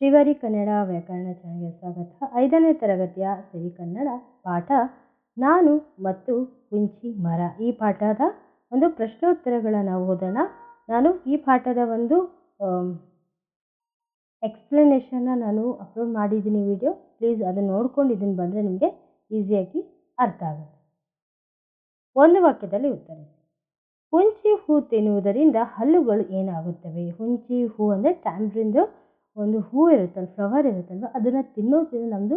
ಶ್ರೀವಾರಿ ಕನ್ನಡ ವ್ಯಾಕರಣ ಚಾನಲ್ಗೆ ಸ್ವಾಗತ. ಐದನೇ ತರಗತಿಯ ಸಿರಿ ಕನ್ನಡ ಪಾಠ ನಾನು ಮತ್ತು ಹುಂಚಿ ಮರ. ಈ ಪಾಠದ ಒಂದು ಪ್ರಶ್ನೋತ್ತರಗಳನ್ನು ಓದೋಣ. ನಾನು ಈ ಪಾಠದ ಒಂದು ಎಕ್ಸ್ಪ್ಲನೇಷನ್ನ ನಾನು ಅಪ್ಲೋಡ್ ಮಾಡಿದ್ದೀನಿ ವಿಡಿಯೋ ಪ್ಲೀಸ್ ಅದನ್ನು ನೋಡ್ಕೊಂಡು ಇದನ್ನು ಬಂದರೆ ನಿಮಗೆ ಈಸಿಯಾಗಿ ಅರ್ಥ ಆಗುತ್ತೆ. ಒಂದು ವಾಕ್ಯದಲ್ಲಿ ಉತ್ತರಿಸಿ ಹುಂಚಿ ಹೂ ತಿನ್ನುವುದರಿಂದ ಹಲ್ಲುಗಳು ಏನಾಗುತ್ತವೆ? ಹುಂಚಿ ಹೂ ಅಂದರೆ ಟ್ಯಾಮ್ರಿಂದು ಒಂದು ಹೂ ಇರುತ್ತಲ್ಲ ಫ್ಲವರ್ ಇರುತ್ತಲ್ವ, ಅದನ್ನು ತಿನ್ನೋದ್ರಿಂದ ನಮ್ಮದು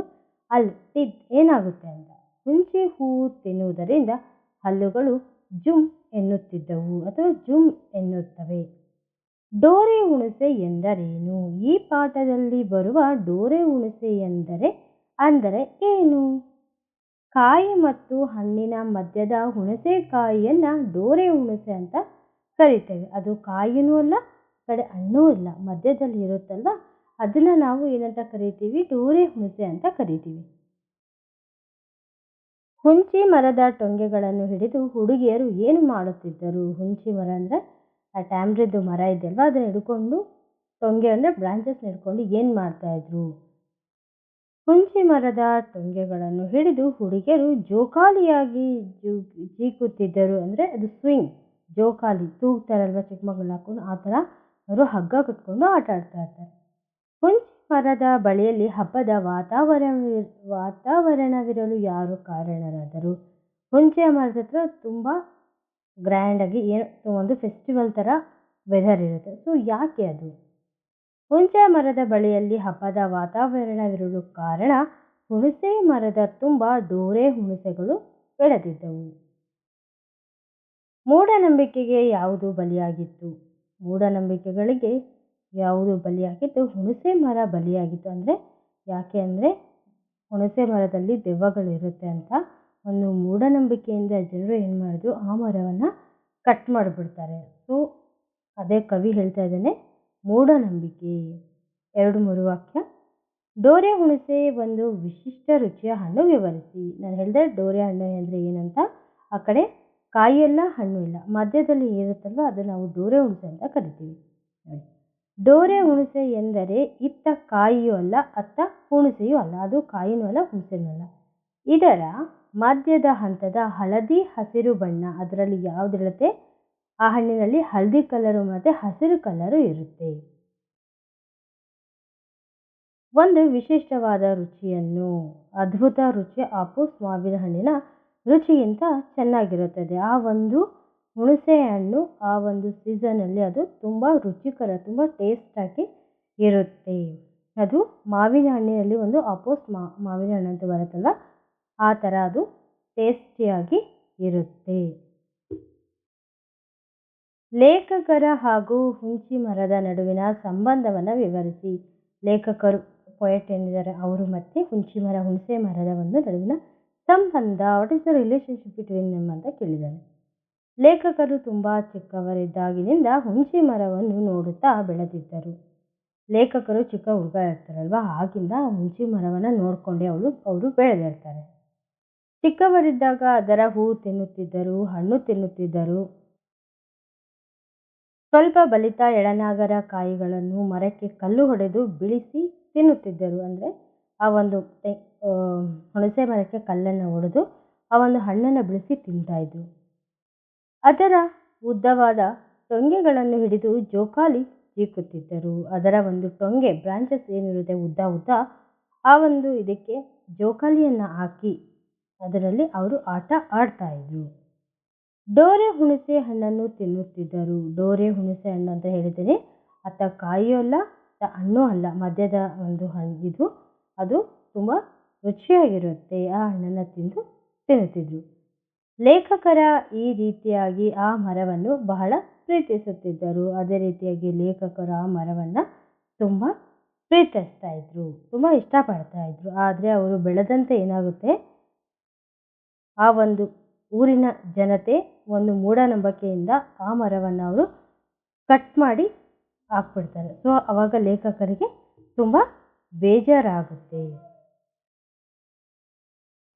ಅಲ್ಲಿ ಏನಾಗುತ್ತೆ ಅಂತ. ಹುಂಚಿ ಹೂ ತಿನ್ನುವುದರಿಂದ ಹಲ್ಲುಗಳು ಜುಮ್ ಎನ್ನುತ್ತಿದ್ದವು ಅಥವಾ ಜುಮ್ ಎನ್ನುತ್ತವೆ. ಡೋರೆ ಹುಣಸೆ ಎಂದರೇನು? ಈ ಪಾಠದಲ್ಲಿ ಬರುವ ಡೋರೆ ಹುಣಸೆ ಎಂದರೆ, ಅಂದರೆ ಏನು? ಕಾಯಿ ಮತ್ತು ಹಣ್ಣಿನ ಮಧ್ಯದ ಹುಣಸೆಕಾಯಿಯನ್ನು ಡೋರೆ ಹುಣಸೆ ಅಂತ ಕರಿತೇವೆ. ಅದು ಕಾಯಿನೂ ಅಲ್ಲ, ಕಡೆ ಹಣ್ಣೂ ಇಲ್ಲ, ಮಧ್ಯದಲ್ಲಿ ಇರುತ್ತಲ್ವ? ಅದನ್ನು ನಾವು ಏನಂತ ಕರಿತೀವಿ? ಡೋರೆ ಹುಣಸೆ ಅಂತ ಕರಿತೀವಿ. ಹುಂಚಿ ಮರದ ಟೊಂಗೆಗಳನ್ನು ಹಿಡಿದು ಹುಡುಗಿಯರು ಏನು ಮಾಡುತ್ತಿದ್ದರು? ಹುಂಚಿ ಮರ ಅಂದರೆ ಆ ಟ್ಯಾಮ್ರಿದ್ದು ಮರ ಇದೆಯಲ್ವ? ಅದನ್ನು ಹಿಡ್ಕೊಂಡು ಟೊಂಗೆ ಅಂದರೆ ಬ್ರಾಂಚಸ್ ಹಿಡ್ಕೊಂಡು ಏನು ಮಾಡ್ತಾಯಿದ್ರು ಹುಂಚಿ ಮರದ ಟೊಂಗೆಗಳನ್ನು ಹಿಡಿದು ಹುಡುಗಿಯರು ಜೋಕಾಲಿಯಾಗಿ ಜೂ ಜೀಕುತ್ತಿದ್ದರು ಅಂದರೆ ಅದು ಸ್ವಿಂಗ್ ಜೋಕಾಲಿ, ತೂಗ್ತಾರಲ್ವ ಚಿಕ್ಕ ಮಕ್ಕಳನ್ನ ಹಾಕೊಂಡು? ಆ ಥರ ಅವರು ಹಗ್ಗ ಕಟ್ಕೊಂಡು ಆಟ ಆಡ್ತಾ ಇರ್ತಾರೆ. ಹುಂಚಿ ಮರದ ಬಳಿಯಲ್ಲಿ ಹಬ್ಬದ ವಾತಾವರಣ ವಾತಾವರಣವಿರಲು ಯಾರು ಕಾರಣರಾದರು? ಹುಂಚೆ ಮರದ ಹತ್ರ ತುಂಬ ಗ್ರ್ಯಾಂಡಾಗಿ ಏನು, ಒಂದು ಫೆಸ್ಟಿವಲ್ ಥರ ವೆದರ್ ಇರುತ್ತೆ. ಸೊ ಯಾಕೆ ಅದು? ಹುಣಸೆ ಮರದ ಬಳಿಯಲ್ಲಿ ಹಬ್ಬದ ವಾತಾವರಣವಿರಲು ಕಾರಣ ಹುಣಸೆ ಮರದ ತುಂಬ ಡೋರೆ ಹುಣಸೆಗಳು ಬೆಳೆದಿದ್ದವು. ಮೂಢನಂಬಿಕೆಗೆ ಯಾವುದು ಬಲಿಯಾಗಿತ್ತು? ಮೂಢನಂಬಿಕೆಗಳಿಗೆ ಯಾವುದು ಬಲಿಯಾಗಿತ್ತು ಹುಣಸೆ ಮರ ಬಲಿಯಾಗಿತ್ತು ಅಂದರೆ ಯಾಕೆ ಅಂದರೆ ಹುಣಸೆ ಮರದಲ್ಲಿ ದೆವ್ವಗಳಿರುತ್ತೆ ಅಂತ ಒಂದು ಮೂಢನಂಬಿಕೆಯಿಂದ ಜನರು ಏನು ಮಾಡಿದ್ರು ಆ ಮರವನ್ನು ಕಟ್ ಮಾಡಿಬಿಡ್ತಾರೆ. ಸೊ ಅದೇ ಕವಿ ಹೇಳ್ತಾ ಇದ್ದಾನೆ, ಮೂಢನಂಬಿಕೆ. ಎರಡು ಮೂರು ವಾಕ್ಯ. ಡೋರೆ ಹುಣಸೆ ಒಂದು ವಿಶಿಷ್ಟ ರುಚಿಯ ಹಣ್ಣು ವಿವರಿಸಿ. ನಾನು ಹೇಳಿದೆ ಡೋರೆ ಹಣ್ಣು ಅಂದರೆ ಏನಂತ? ಆ ಕಡೆ ಕಾಯಿಯೆಲ್ಲ ಹಣ್ಣು ಇಲ್ಲ. ಮಧ್ಯದಲ್ಲಿ ಇರುತ್ತಲ್ವ ಅದು ನಾವು ಡೋರೆ ಹುಣಸೆ ಅಂತ ಕರಿತೀವಿ. ಡೋರೆ ಹುಣಸೆ ಎಂದರೆ ಇತ್ತ ಕಾಯಿಯೂ ಅಲ್ಲ, ಅತ್ತ ಹುಣಸೆಯೂ ಅಲ್ಲ. ಅದು ಕಾಯಿನೂ ಅಲ್ಲ, ಹುಣಸೆನೂ ಅಲ್ಲ. ಇದರ ಮಧ್ಯದ ಹಂತದ ಹಳದಿ ಹಸಿರು ಬಣ್ಣ, ಅದರಲ್ಲಿ ಯಾವುದಿರುತ್ತೆ ಆ ಹಣ್ಣಿನಲ್ಲಿ ಹಳದಿ ಕಲರು ಮತ್ತು ಹಸಿರು ಕಲರು ಇರುತ್ತೆ. ಒಂದು ವಿಶಿಷ್ಟವಾದ ರುಚಿಯನ್ನು, ಅದ್ಭುತ ರುಚಿ, ಆಪು ಮಾವಿನ ಹಣ್ಣಿನ ರುಚಿಗಿಂತ ಚೆನ್ನಾಗಿರುತ್ತದೆ. ಆ ಒಂದು ಹುಣಸೆ ಹಣ್ಣು ಆ ಒಂದು ಸೀಸನಲ್ಲಿ ಅದು ತುಂಬ ರುಚಿಕರ, ತುಂಬ ಟೇಸ್ಟಾಗಿ ಇರುತ್ತೆ. ಅದು ಮಾವಿನ ಹಣ್ಣಿನಲ್ಲಿ ಒಂದು ಅಪೋಸ್ ಮಾವಿನ ಹಣ್ಣು ಅಂತ ಬರುತ್ತಲ್ಲ, ಆ ಥರ ಅದು ಟೇಸ್ಟಿಯಾಗಿ ಇರುತ್ತೆ. ಲೇಖಕರ ಹಾಗೂ ಹುಂಚಿ ಮರದ ನಡುವಿನ ಸಂಬಂಧವನ್ನು ವಿವರಿಸಿ. ಲೇಖಕರು ಪೊಯೆಟ್ ಏನಿದ್ದಾರೆ ಅವರು ಮತ್ತು ಹುಂಚಿ ಮರ, ಹುಣಸೆ ಮರದ ಒಂದು ನಡುವಿನ ಸಂಬಂಧ what is the relationship between ನಿಮ್ಮ ಅಂತ ಕೇಳಿದ್ದಾನೆ ಲೇಖಕರು ತುಂಬ ಚಿಕ್ಕವರಿದ್ದಾಗಿನಿಂದ ಹುಣಸೆ ಮರವನ್ನು ನೋಡುತ್ತಾ ಬೆಳೆದಿದ್ದರು. ಲೇಖಕರು ಚಿಕ್ಕ ಹುಡುಗ ಇರ್ತಾರಲ್ವ ಆಗಿಂದ ಹುಣಸೆ ಮರವನ್ನು ನೋಡಿಕೊಂಡೇ ಅವಳು, ಅವರು ಬೆಳೆದಿರ್ತಾರೆ. ಚಿಕ್ಕವರಿದ್ದಾಗ ಅದರ ಹೂ ತಿನ್ನುತ್ತಿದ್ದರು, ಹಣ್ಣು ತಿನ್ನುತ್ತಿದ್ದರು. ಸ್ವಲ್ಪ ಬಲಿತ ಎಳನಾಗರ ಕಾಯಿಗಳನ್ನು ಮರಕ್ಕೆ ಕಲ್ಲು ಹೊಡೆದು ಬಿಳಿಸಿ ತಿನ್ನುತ್ತಿದ್ದರು. ಅಂದರೆ ಆ ಒಂದು ಹುಣಸೆ ಮರಕ್ಕೆ ಕಲ್ಲನ್ನು ಹೊಡೆದು ಆ ಒಂದು ಹಣ್ಣನ್ನು ಬಿಳಿಸಿ ತಿಂತಾಯಿದ್ರು ಅದರ ಉದ್ದವಾದ ಟೊಂಗೆಗಳನ್ನು ಹಿಡಿದು ಜೋಕಾಲಿ ಜೀಕುತ್ತಿದ್ದರು ಅದರ ಒಂದು ಟೊಂಗೆ ಬ್ರಾಂಚಸ್ ಏನಿರುತ್ತೆ ಉದ್ದ ಉದ್ದ, ಆ ಒಂದು ಇದಕ್ಕೆ ಜೋಕಾಲಿಯನ್ನು ಹಾಕಿ ಅದರಲ್ಲಿ ಅವರು ಆಟ ಆಡ್ತಾಯಿದ್ರು ಡೋರೆ ಹುಣಸೆ ಹಣ್ಣನ್ನು ತಿನ್ನುತ್ತಿದ್ದರು. ಡೋರೆ ಹುಣಸೆ ಹಣ್ಣು ಅಂತ ಹೇಳಿದರೆ ಅತ್ತ ಕಾಯಿಯೂ ಅಲ್ಲ ಹಣ್ಣು ಅಲ್ಲ, ಮಧ್ಯದ ಒಂದು ಹಣ್ಣು ಇದು, ಅದು ತುಂಬ ರುಚಿಯಾಗಿರುತ್ತೆ. ಆ ಹಣ್ಣನ್ನು ತಿಂದು ತಿನ್ನುತ್ತಿದ್ರು. ಲೇಖಕರ ಈ ರೀತಿಯಾಗಿ ಆ ಮರವನ್ನು ಬಹಳ ಪ್ರೀತಿಸುತ್ತಿದ್ದರು. ಅದೇ ರೀತಿಯಾಗಿ ಲೇಖಕರು ಆ ಮರವನ್ನು ತುಂಬ ಪ್ರೀತಿಸ್ತಾ ಇದ್ರು, ತುಂಬ ಇಷ್ಟಪಡ್ತಾ ಇದ್ರು. ಆದರೆ ಅವರು ಬೆಳೆದಂತೆ ಏನಾಗುತ್ತೆ? ಆ ಒಂದು ಊರಿನ ಜನತೆ ಒಂದು ಮೂಢನಂಬಿಕೆಯಿಂದ ಆ ಮರವನ್ನು ಅವರು ಕಟ್ ಮಾಡಿ ಹಾಕ್ಬಿಡ್ತಾರೆ. ಸೊ ಆವಾಗ ಲೇಖಕರಿಗೆ ತುಂಬ ಬೇಜಾರಾಗುತ್ತೆ.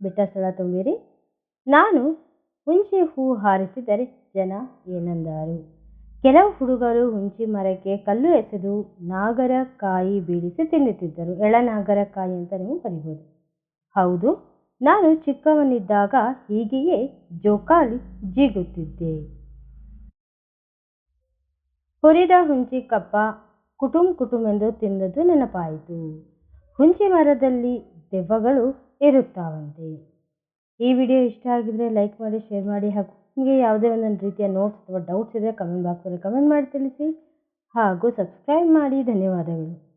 ಬಿಟ್ಟ ಸ್ಥಳ ತುಂಬಿರಿ. ನಾನು ಹುಂಚಿ ಹೂ ಹಾರಿಸಿದರೆ ಜನ ಏನಂದಾರು? ಕೆಲವು ಹುಡುಗರು ಹುಂಚಿ ಮರಕ್ಕೆ ಕಲ್ಲು ಎಸೆದು ನಾಗರಕಾಯಿ ಬೀಳಿಸಿ ತಿನ್ನುತ್ತಿದ್ದರು. ಎಳನಾಗರಕಾಯಿ ಅಂತ ನೀವು ಕರಿಬೋದು ಹೌದು, ನಾನು ಚಿಕ್ಕವನಿದ್ದಾಗ ಹೀಗೆಯೇ ಜೋಕಾಲಿ ಜೀಗುತ್ತಿದ್ದೆ. ಹುರಿದ ಹುಂಚಿ ಕಪ್ಪ ಕುಟುಂಬ ಕುಟುಂಬ ಎಂದು ತಿಂದದ್ದು ನೆನಪಾಯಿತು. ಹುಂಚಿ ಮರದಲ್ಲಿ ದೆವ್ವಗಳು ಇರುತ್ತಾವಂತೆ. ಈ ವಿಡಿಯೋ ಇಷ್ಟ ಆಗಿದ್ರೆ ಲೈಕ್ ಮಾಡಿ, ಶೇರ್ ಮಾಡಿ ಹಾಗೂ ನಿಮಗೆ ಯಾವುದೇ ಒಂದೊಂದು ರೀತಿಯ ನೋಟ್ಸ್ ಅಥವಾ ಡೌಟ್ಸ್ ಇದ್ದರೆ ಕಮೆಂಟ್ ಬಾಕ್ಸಲ್ಲಿ ಕಮೆಂಟ್ ಮಾಡಿ ತಿಳಿಸಿ ಹಾಗೂ ಸಬ್ಸ್ಕ್ರೈಬ್ ಮಾಡಿ. ಧನ್ಯವಾದಗಳು.